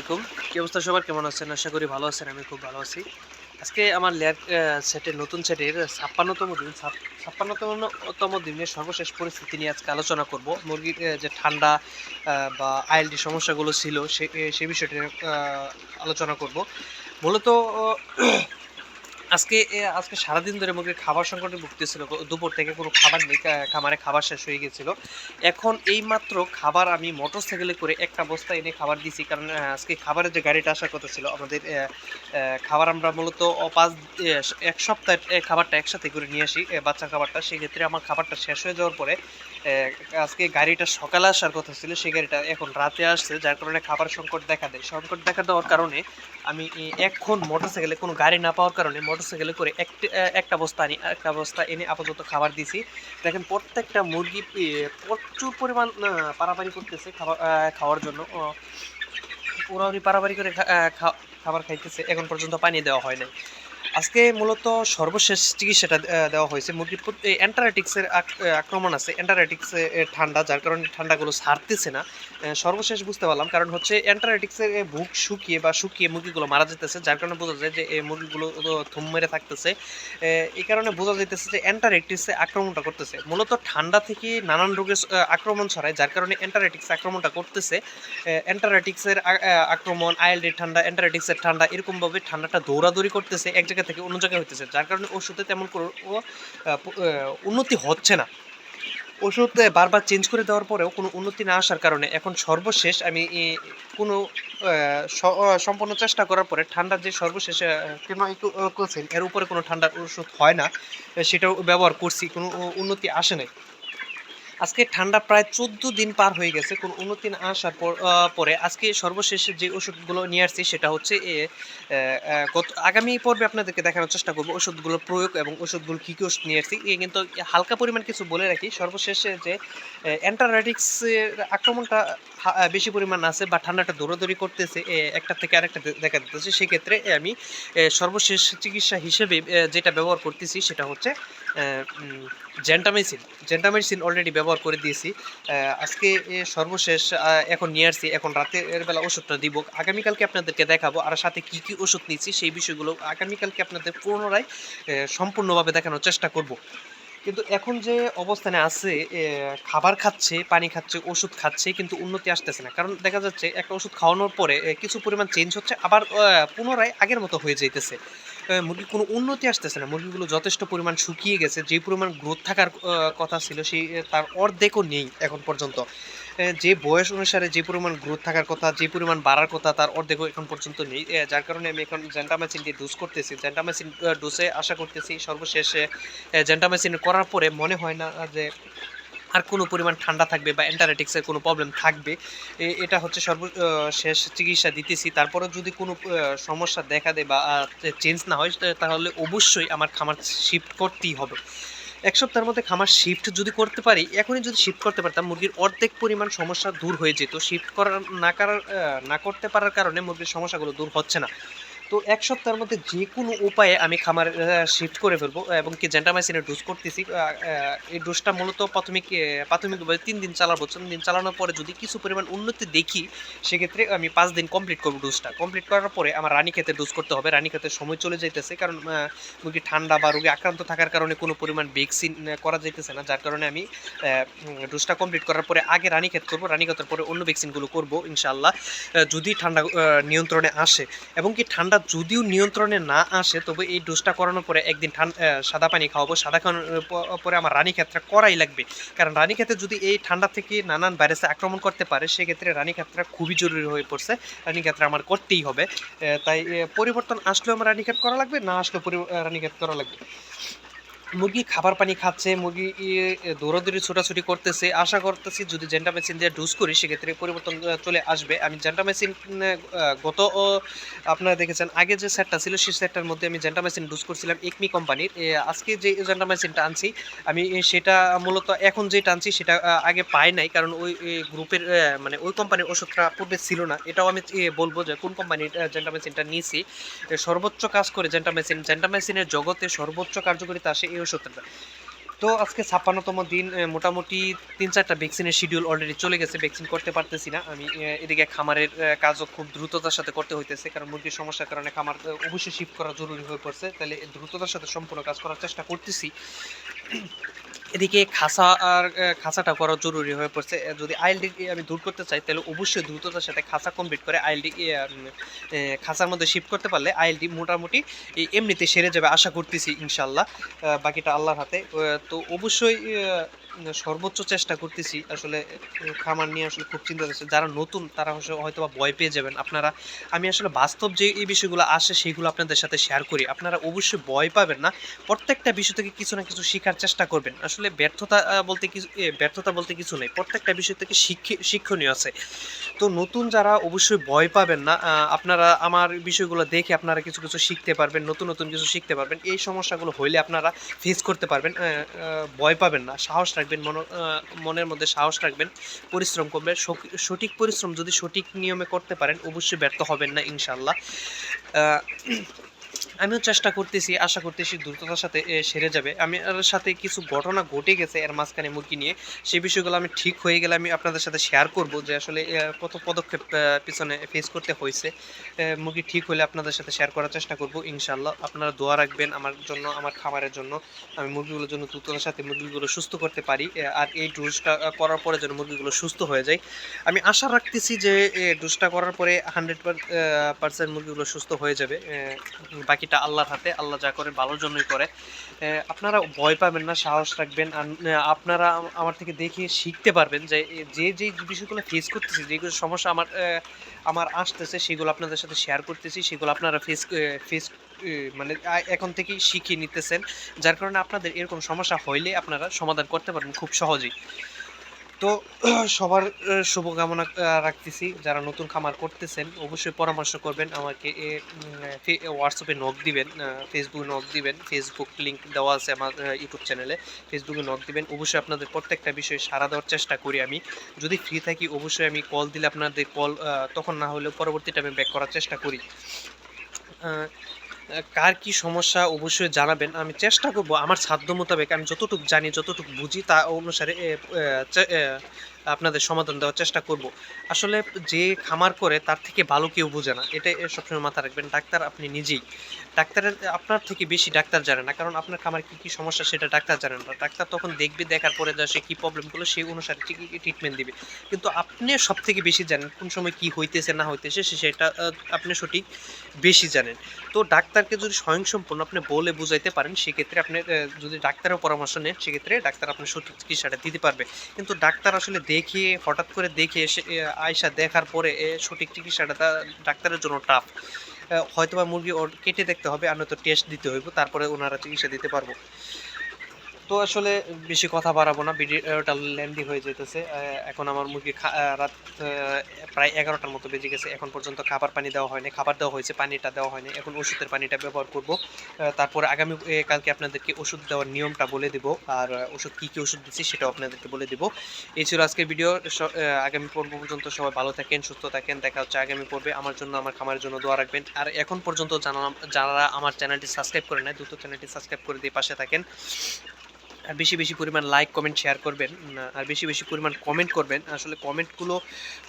আলাইকুম। কি অবস্থা সবার? কেমন আছেন? আশা করি ভালো আছেন, আমি খুব ভালো আছি। আজকে আমার লেয়ার সেটের নতুন সেটের ছাপ্পান্নতম দিন, ছাপ- ছাপ্পান্নতম দিনের সর্বশেষ পরিস্থিতি নিয়ে আজকে আলোচনা করব। মুরগির যে ঠান্ডা বা আইএলডি সমস্যাগুলো ছিল সে সে বিষয়টি আলোচনা করব। মূলত আজকে আজকে সারাদিন ধরে মুরগির খাবার সংকটে ভুগতেছিল। দুপুর থেকে কোনো খাবার নেই খামারে খাবার শেষ হয়ে গেছিল। এখন এই মাত্র খাবার আমি মোটর সাইকেলে করে একটা বস্তা এনে খাবার দিছি কারণ আজকে খাবারের যে গাড়িটা আসার কথা ছিল, আমাদের খাবার আমরা মূলত পাঁচ এক সপ্তাহ খাবারটা একসাথে করে নিয়ে আসি বাচ্চার খাবারটা। সেক্ষেত্রে আমার খাবারটা শেষ হয়ে যাওয়ার পরে আজকে গাড়িটা সকালে আসার কথা ছিল সেই গাড়িটা এখন রাতে আসছে, যার কারণে খাবার সংকট দেখা দেয়। সংকট দেখা দেওয়ার কারণে আমি এখন মোটরসাইকেলে কোনো গাড়ি না পাওয়ার কারণে মোটরসাইকেলে করে একটা একটা বস্তা আনি, একটা বস্তা এনে আপাতত খাবার দিছি দেখেন প্রত্যেকটা মুরগি প্রচুর পরিমাণ পারাপারি করতেছে খাবার খাওয়ার জন্য। ওরা পারাপারি করে খাবার খাইতেছে। এখন পর্যন্ত পানি দেওয়া হয় নাই। আজকে মূলত সর্বশেষ চিকিৎসাটা দেওয়া হয়েছে। মুরগির অ্যান্টারাইটিক্সের আক্রমণ আছে। অ্যান্টারাইটিক্স ঠান্ডা, যার কারণে ঠান্ডাগুলো ছাড়তেছে না। সর্বশেষ বুঝতে পারলাম। কারণ হচ্ছে অ্যান্টারাইটিক্সের বুক শুকিয়ে বা শুকিয়ে মুরগিগুলো মারা যেতেছে, যার কারণে বোঝা যায় যে মুরগিগুলো থুম মেরে থাকতেছে। এই কারণে বোঝা যাইতেছে যে, অ্যান্টারাইটিক্সে আক্রমণটা করতেছে। মূলত ঠান্ডা থেকে নানান রোগের আক্রমণ ছড়ায়, যার কারণে অ্যান্টারাইটিক্স আক্রমণটা করতেছে। অ্যান্টারাইটিক্সের আক্রমণ আইএলডি ঠান্ডা, অ্যান্টারাইটিক্সের ঠান্ডা, এরকমভাবে ঠান্ডাটা দৌড়াদৌড়ি করতেছে। এক জায়গা থেকে অন্য জায়গায় হইতেছে। যার কারণে ওষুধে তেমন কোনো ও, উন্নতি হচ্ছে না। ওষুধ বারবার চেঞ্জ করে দেওয়ার পরেও কোনো উন্নতি না আসার কারণে এখন সর্বশেষ আমি কোনো সম্পূর্ণ চেষ্টা করার পরে ঠান্ডার যে সর্বশেষ কোসেন এর উপরে কোনো ঠান্ডার ওষুধ হয় না সেটাও ব্যবহার করছি কোনো উন্নতি আসে নাই। আজকে ঠান্ডা প্রায় চোদ্দ দিন পার হয়ে গেছে, কোনো উন্নতি না আসার পর আজকে সর্বশেষ যে ওষুধগুলো নিয়ে আসছি সেটা হচ্ছে গত, আগামী পর্বে আপনাদেরকে দেখানোর চেষ্টা করব ওষুধগুলোর প্রয়োগ এবং ওষুধগুলো কী কী ওষুধ নিয়ে আসছি। এ কিন্তু হালকা পরিমাণ কিছু বলে রাখি, সর্বশেষে যে অ্যান্টারাইটিক্সের আক্রমণটা বেশি পরিমাণ আছে বা ঠান্ডাটা দৌড়াদৌড়ি করতেছে একটা থেকে আরেকটা দেখা দিতেছে সেক্ষেত্রে আমি সর্বশেষ চিকিৎসা হিসেবে যেটা ব্যবহার করতেছি সেটা হচ্ছে জেন্টামেসিন জেন্টামেসিন অলরেডি ব্যবহার করে দিয়েছি। আজকে সর্বশেষ এখন নিয়ে আসছি। এখন রাতের বেলা ওষুধটা দিব। আগামীকালকে আপনাদেরকে দেখাবো আর সাথে কি কি ওষুধ নিচ্ছি সেই বিষয়গুলো আগামীকালকে আপনাদের পুনরায় সম্পূর্ণভাবে দেখানোর চেষ্টা করব। কিন্তু এখন যে অবস্থানে আছে খাবার খাচ্ছে, পানি খাচ্ছে, ওষুধ খাচ্ছে, কিন্তু উন্নতি আসতেছে না। কারণ দেখা যাচ্ছে, একটা ওষুধ খাওয়ানোর পরে কিছু পরিমাণ চেঞ্জ হচ্ছে, আবার পুনরায় আগের মতো হয়ে যেতেছে মুরগির কোনো উন্নতি আসতেছে না। মুরগিগুলো যথেষ্ট পরিমাণ শুকিয়ে গেছে। যে পরিমাণ গ্রোথ থাকার কথা ছিল, সেই তার অর্ধেকও নেই এখন পর্যন্ত। যে বয়স অনুসারে যে পরিমাণ গ্রোথ থাকার কথা, যে পরিমাণ বাড়ার কথা তার অর্ধেকও এখন পর্যন্ত নেই। যার কারণে আমি এখন জেন্টামাইসিন দিয়ে ডোজ করতেছি। জেন্টামাইসিন ডোজে আশা করতেছি সর্বশেষে জেন্টামাইসিন করার পরে মনে হয় না যে আর কোনো পরিমাণ ঠান্ডা থাকবে বা অ্যান্টারাইটিক্সের কোনো প্রবলেম থাকবে। এটা হচ্ছে সর্ব শেষ চিকিৎসা দিতেছি। তারপরে যদি কোনো সমস্যা দেখা দেয় বা চেঞ্জ না হয়, তাহলে অবশ্যই আমার খামার শিফট করতেই হবে। এক সপ্তাহের মধ্যে খামার শিফট যদি করতে পারি, এখনই যদি শিফট করতে পারতাম, মুরগির অর্ধেক পরিমাণ সমস্যা দূর হয়ে যেত। শিফট করার, না করার না করতে পারার কারণে মুরগির সমস্যাগুলো দূর হচ্ছে না। তো এক সপ্তাহের মধ্যে যে কোনো উপায়ে আমি খামার শিফট করে ফেলব এবং কি জেন্টামাইসিনের ডোজ করতেছি। এই ডোজটা মূলত প্রাথমিক প্রাথমিকভাবে তিন দিন চালাবো। তিন দিন চালানোর পরে যদি কিছু পরিমাণ উন্নতি দেখি, সেক্ষেত্রে আমি পাঁচ দিন কমপ্লিট করব ডোজটা কমপ্লিট করার পরে আমার রানী খেতে ডোজ করতে হবে। রানী খেতে সময় চলে যাইতেছে কারণ মুরগি ঠান্ডা বা রোগে আক্রান্ত থাকার কারণে কোনো পরিমাণ ভ্যাকসিন করা যাইতেছে না। যার কারণে আমি ডোজটা কমপ্লিট করার পরে আগে রানী খেত করব। রানী খেতের পরে অন্য ভ্যাকসিনগুলো করব ইনশাল্লাহ যদি ঠান্ডা নিয়ন্ত্রণে আসে। এবং কি ঠান্ডা যদিও নিয়ন্ত্রণে না আসে, তবে এই ডোজটা করানোর পরে একদিন ঠান্ডা সাদা পানি খাওয়াবো। সাদা খাওয়ানোর পরে আমার রানী ক্ষেত্রে করাই লাগবে। কারণ রানী ক্ষেত্রে যদি এই ঠান্ডা থেকে নানান ভাইরাসে আক্রমণ করতে পারে, সেক্ষেত্রে রানী ক্ষেত্রে খুবই জরুরি হয়ে পড়ছে। রানী ক্ষেত্রে আমার করতেই হবে। তাই পরিবর্তন আসলেও আমার রানী ক্ষেত করা লাগবে, না আসলেও রানী ক্ষেত করা লাগবে। মুরগি খাবার পানি খাচ্ছে, মুরগি দৌড়াদৌড়ি, ছোটাছুটি করতেছে। আশা করতেছি যদি জেন্টামেসিন দিয়ে ডোজ করি, সেক্ষেত্রে পরিবর্তন চলে আসবে। আমি জেন্টামেসিন গত আপনারা দেখেছেন, আগে যে সেটটা ছিল, সেই সেটটার মধ্যে আমি জেন্টামেসিন ডোজ করছিলাম একমি কোম্পানির আজকে যে জেন্টামেসিনটা আনছি, আমি সেটা মূলত এখন যেটা টানছি সেটা আগে পাই নাই, কারণ ওই গ্রুপের মানে ওই কোম্পানির ওষুধটা পূর্বে ছিল না। এটাও আমি বলব যে কোন কোম্পানির জেন্টামেসিনটা নিয়েছি সর্বোচ্চ কাজ করে জেন্টামেসিন জেন্টামেসিনের জগতে সর্বোচ্চ কার্যকারিতা আসে ওষুধটা তো আজকে ছাপ্পান্নতম দিন মোটামুটি তিন চারটা ভ্যাকসিনের শিডিউল অলরেডি চলে গেছে ভ্যাকসিন করতে পারতেছি না। আমি এদিকে খামারের কাজও খুব দ্রুততার সাথে করতে হইতেছে, কারণ মুরগির সমস্যার কারণে খামার অবশ্যই শিফট করা জরুরি হয়ে পড়ছে। তাহলে দ্রুততার সাথে সম্পূর্ণ কাজ করার চেষ্টা করতেছি। এদিকে খাসা আর খাসাটা করা জরুরি হয়ে পড়ছে। যদি আইএলডি আমি দূর করতে চাই, তাহলে অবশ্যই দ্রুততার সাথে খাসা কমপ্লিট করে আইএলডি খাসার মধ্যে শিফট করতে পারলে আইএলডি মোটামুটি এমনিতে সেরে যাবে, আশা করতেছি ইনশাল্লাহ বাকিটা আল্লাহর হাতে। তো অবশ্যই সর্বোচ্চ চেষ্টা করতেছি আসলে খামার নিয়ে আসলে খুব চিন্তা করছে যারা নতুন, তারা হয়তো- ভয় পেয়ে যাবেন। আপনারা, আমি আসলে বাস্তব যে এই বিষয়গুলো আসে, সেগুলো আপনাদের সাথে শেয়ার করি। আপনারা অবশ্যই ভয় পাবেন না। প্রত্যেকটা বিষয় থেকে কিছু না কিছু শেখার চেষ্টা করবেন। আসলে ব্যর্থতা বলতে কিছু ব্যর্থতা বলতে কিছু নেই। প্রত্যেকটা বিষয় থেকে শিক্ষি- শিক্ষণীয় আছে। তো নতুন যারা অবশ্যই ভয় পাবেন না আপনারা আমার বিষয়গুলো দেখে আপনারা কিছু কিছু শিখতে পারবেন, নতুন নতুন কিছু শিখতে পারবেন। এই সমস্যাগুলো হইলে আপনারা ফেস করতে পারবেন ভয় পাবেন না, সাহস রাখবেন, মন মনের মধ্যে সাহস রাখবেন, পরিশ্রম করবেন। সঠিক পরিশ্রম যদি সঠিক নিয়মে করতে পারেন, অবশ্যই ব্যর্থ হবেন না ইনশাল্লাহ আমিও চেষ্টা করতেছি আশা করতেছি দ্রুততার সাথে সেরে যাবে। আমি সাথে কিছু ঘটনা ঘটে গেছে এর মাঝখানে মুরগি নিয়ে। সেই বিষয়গুলো আমি ঠিক হয়ে গেলে আমি আপনাদের সাথে শেয়ার করব যে আসলে কত পদক্ষেপ পিছনে ফেস করতে হয়েছে। মুরগি ঠিক হলে আপনাদের সাথে শেয়ার করার চেষ্টা করব ইনশাল্লাহ আপনারা দোয়া রাখবেন আমার জন্য আমার খামারের জন্য। আমি মুরগিগুলোর জন্য দ্রুততার সাথে মুরগিগুলো সুস্থ করতে পারি। আর এই ডোজটা করার পরে যেন মুরগিগুলো সুস্থ হয়ে যায়। আমি আশা রাখতেছি যে ডোজটা করার পরে হান্ড্রেড পার্সেন্ট মুরগিগুলো সুস্থ হয়ে যাবে। এ, বাকিটা আল্লাহর হাতে, আল্লাহ যা করে ভালোর জন্যই করে। আপনারা ভয় পাবেন না, সাহস রাখবেন। আপনারা আমার থেকে দেখে শিখতে পারবেন যে যে যে বিষয়গুলো ফেস করতেছি যেগুলো সমস্যা আমার আমার আসতেছে, সেগুলো আপনাদের সাথে শেয়ার করতেছি, সেগুলো আপনারা ফেস ফেস মানে এখন থেকেই শিখিয়ে নিতেছেন। যার কারণে আপনাদের এরকম সমস্যা হইলে আপনারা সমাধান করতে পারবেন খুব সহজেই। তো সবার শুভকামনা রাখতেছি। যারা নতুন খামার করতেছেন, অবশ্যই পরামর্শ করবেন, আমাকে হোয়াটসঅ্যাপে নক দিবেন ফেসবুকে নক দিবেন ফেসবুক লিঙ্ক দেওয়া আছে আমার ইউটিউব চ্যানেলে ফেসবুকে নক দিবেন। অবশ্যই আপনাদের প্রত্যেকটা বিষয়ে সাড়া দেওয়ার চেষ্টা করি আমি। যদি ফ্রি থাকি, অবশ্যই আমি কল দিলে আপনাদের কল তখন না হলেও পরবর্তীতে আমি ব্যাক করার চেষ্টা করি। কার কি সমস্যা অবশ্যই জানাবেন। আমি চেষ্টা করব আমার সাধ্য মোতাবেক আমি যতটুকু জানি, যতটুকু বুঝি তা অনুসারে আপনাদের সমাধান দেওয়ার চেষ্টা করব। আসলে যে খামার করে তার থেকে ভালো কেউ বোঝে না। এটা সবসময় মাথা রাখবেন। ডাক্তার আপনি নিজেই। ডাক্তারের, আপনার থেকে বেশি ডাক্তার জানে না, কারণ আপনার খামার কি কি সমস্যা সেটা ডাক্তার জানেন না। ডাক্তার তখন দেখবে, দেখার পরে যা সে কী প্রবলেমগুলো সেই অনুসারে ট্রিটমেন্ট দিবে। কিন্তু আপনি সব থেকে বেশি জানেন কোন সময় কি হইতেছে, না হইতেছে, সে- সেটা আপনি সঠিক বেশি জানেন। তো ডাক্তারকে যদি স্বয়ংসম্পূর্ণ আপনি বলে বুঝাইতে পারেন, সেক্ষেত্রে আপনি যদি ডাক্তারের পরামর্শ নেন, সেক্ষেত্রে ডাক্তার আপনার সঠিক চিকিৎসাটা দিতে পারবে। কিন্তু ডাক্তার আসলে দেখিয়ে, হঠাৎ করে দেখে এসে আয়সা দেখার পরে সঠিক চিকিৎসাটা ডাক্তারের জন্য টাফ হয়তো বা মুরগি ওর কেটে দেখতে হবে আর নয়তো টেস্ট দিতে হইব, তারপরে ওনারা চিকিৎসা দিতে পারব। তো আসলে বেশি কথা বাড়াবো না ভিডিওটা লেন্দি হয়ে যেতেছে এখন আমার মুরগি রাত প্রায় এগারোটার মতো বেজে গেছে। এখন পর্যন্ত খাবার পানি দেওয়া হয়নি, খাবার দেওয়া হয়েছে, পানিটা দেওয়া হয়নি। এখন ওষুধের পানিটা ব্যবহার করব। তারপর আগামী কালকে আপনাদেরকে ওষুধ দেওয়ার নিয়মটা বলে দেব। আর ওষুধ কী কী ওষুধ দিচ্ছি সেটাও আপনাদেরকে বলে দেব। এই ছিল আজকের ভিডিও আগামী পর্ব পর্যন্ত সবাই ভালো থাকেন, সুস্থ থাকেন। দেখা হচ্ছে আগামী পর্বে। আমার জন্য, আমার খামারের জন্য দোয়া রাখবেন। আর এখন পর্যন্ত জানা যারা আমার চ্যানেলটি সাবস্ক্রাইব করে নেয় দ্রুত চ্যানেলটি সাবস্ক্রাইব করে দিয়ে পাশে থাকেন। বেশি বেশি পরিমাণ লাইক কমেন্ট শেয়ার করবেন আর বেশি বেশি পরিমাণ কমেন্ট করবেন। আসলে কমেন্টগুলো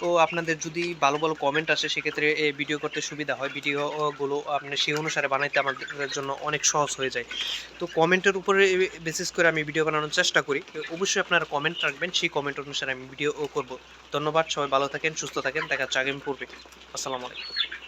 ও আপনাদের যদি ভালো ভালো কমেন্ট আসে, সেক্ষেত্রে ভিডিও করতে সুবিধা হয়। ভিডিওগুলো আপনি সেই অনুসারে বানাইতে আমাদের জন্য অনেক সহজ হয়ে যায়। তো কমেন্টের উপরে বেসিস করে আমি ভিডিও বানানোর চেষ্টা করি। অবশ্যই আপনারা কমেন্ট রাখবেন, সেই কমেন্ট অনুসারে আমি ভিডিও করব। ধন্যবাদ, সবাই ভালো থাকেন, সুস্থ থাকেন। দেখা হচ্ছে আগামী পূর্বে। আসসালামু আলাইকুম।